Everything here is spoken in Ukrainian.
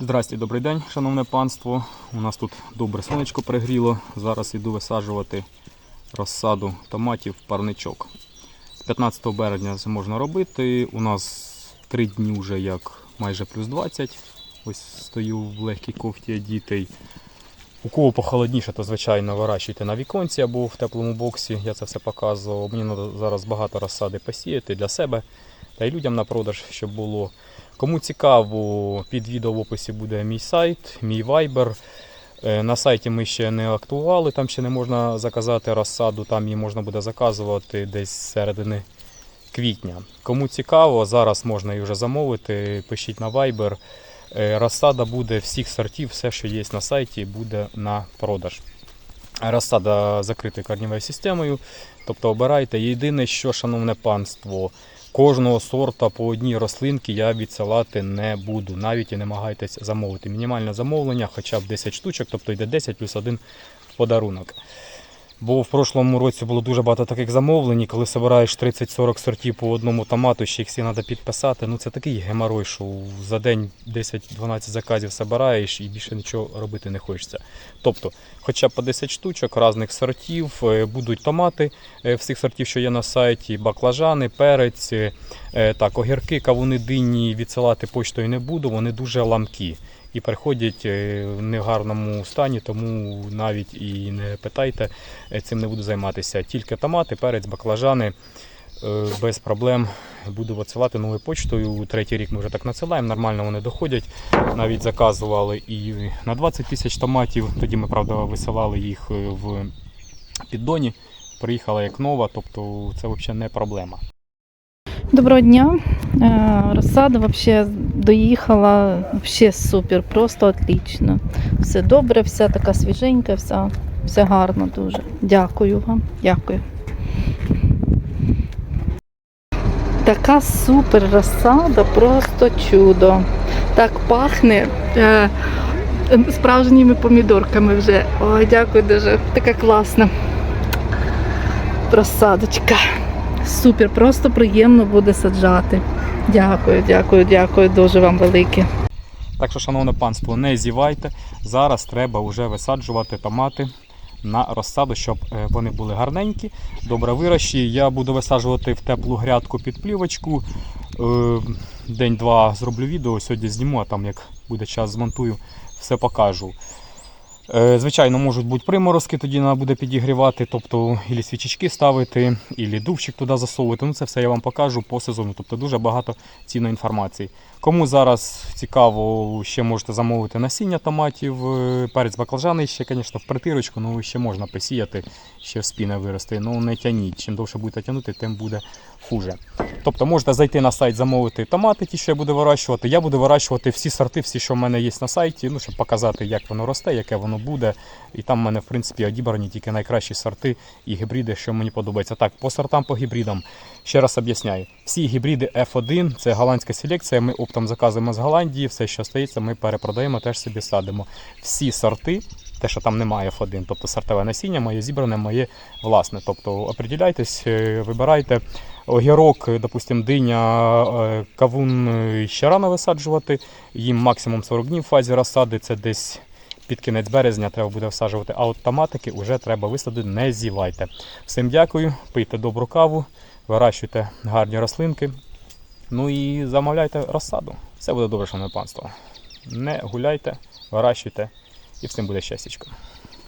Здрасте, добрий день, шановне панство. У нас тут добре сонечко пригріло. Зараз іду висаджувати розсаду томатів парничок. 15 березня це можна робити. У нас 3 дні вже як майже плюс 20. Ось стою в легкій кофті дітей. У кого похолодніше, то звичайно вирощуйте на віконці або в теплому боксі. Я це все показував. Мені треба зараз багато розсади посіяти для себе та й людям на продаж, щоб було. Кому цікаво, під відео в описі буде мій сайт, мій вайбер. Е, На сайті ми ще не актували, там ще не можна заказати розсаду, там її можна буде заказувати десь з середини квітня. Кому цікаво, зараз можна її вже замовити, пишіть на Viber. Е, Розсада буде всіх сортів, все, що є на сайті, буде на продаж. Розсада закритою корневою системою, тобто обирайте. Єдине, що, шановне панство, кожного сорта по одній рослинці я відсилати не буду. Навіть і намагайтесь замовити. Мінімальне замовлення, хоча б 10 штучок, тобто йде 10 плюс 1 подарунок. Бо в прошлому році було дуже багато таких замовлень, коли збираєш 30-40 сортів по одному томату, ще їх всі треба підписати. Ну це такий геморой, що за день 10-12 заказів збираєш і більше нічого робити не хочеться. Тобто, хоча б по 10 штучок різних сортів, е, будуть томати е, всіх сортів, що є на сайті, баклажани, перець, е, так, огірки, кавуни, дині відсилати поштою не буду, вони дуже ламкі і приходять е, в негарному стані, тому навіть і не питайте, е, цим не буду займатися. Тільки томати, перець, баклажани е, без проблем буду відсилати новою почтою. Третій рік ми вже так надсилаємо, нормально вони доходять. Навіть заказували і на 20 тисяч томатів. Тоді ми, правда, висилали їх в піддоні. Приїхала як нова, тобто це взагалі не проблема. Доброго дня. Е, Розсада вообще доїхала вообще супер, просто отлично. Все добре, вся така свіженька, вся, вся гарна дуже. Дякую вам. Дякую. Така супер розсада, просто чудо. Так пахне е, справжніми помідорками вже. Ой, дякую дуже. Така класна розсадочка. Супер, просто приємно буде саджати. Дякую, дякую, дякую дуже вам велике. Так що, шановне панство, не зівайте. Зараз треба вже висаджувати томати на розсаду, щоб е, вони були гарненькі, добре вирощі. Я буду висаджувати в теплу грядку під плівочку. Е, День-два зроблю відео, сьогодні зніму, а там як буде час змонтую, все покажу. Е, Звичайно, можуть бути приморозки, тоді треба буде підігрівати, тобто ілі свічечки ставити, ілі дувчик туди засовувати. Ну це все я вам покажу по сезону. Тобто дуже багато цінної інформації. Кому зараз цікаво, ще можете замовити насіння томатів, е, перець баклажани ще, звісно, в притирочку, ну ще можна посіяти, ще в спіне вирости. Ну не тяніть. Чим довше будете тягнути, тим буде хуже. Тобто можете зайти на сайт, замовити томати, ті, що я буду вирощувати. Я буду вирощувати всі сорти, всі, що в мене є на сайті, ну, щоб показати, як воно росте, яке воно буде. І там в мене, в принципі, одібрані тільки найкращі сорти і гібриди, що мені подобається. Так, по сортам, по гібридам. Ще раз об'ясняю. Всі гібриди F1 це голландська селекція. Ми оптом заказуємо з Голландії, все, що стається, ми перепродаємо, теж собі садимо. Всі сорти. Те, що там немає F1, тобто сортове насіння, моє зібране, моє власне. Тобто определяйтесь, е, вибирайте огірок, е, допустим, диня, е, кавун е, ще рано висаджувати. Їм максимум 40 днів в фазі розсади, це десь під кінець березня треба буде всаджувати. А от вже треба висадити, не зівайте. Всім дякую, пийте добру каву, вирощуйте гарні рослинки. Ну і замовляйте розсаду. Все буде добре, шановне панство. Не гуляйте, вирощуйте і всім буде щастячко.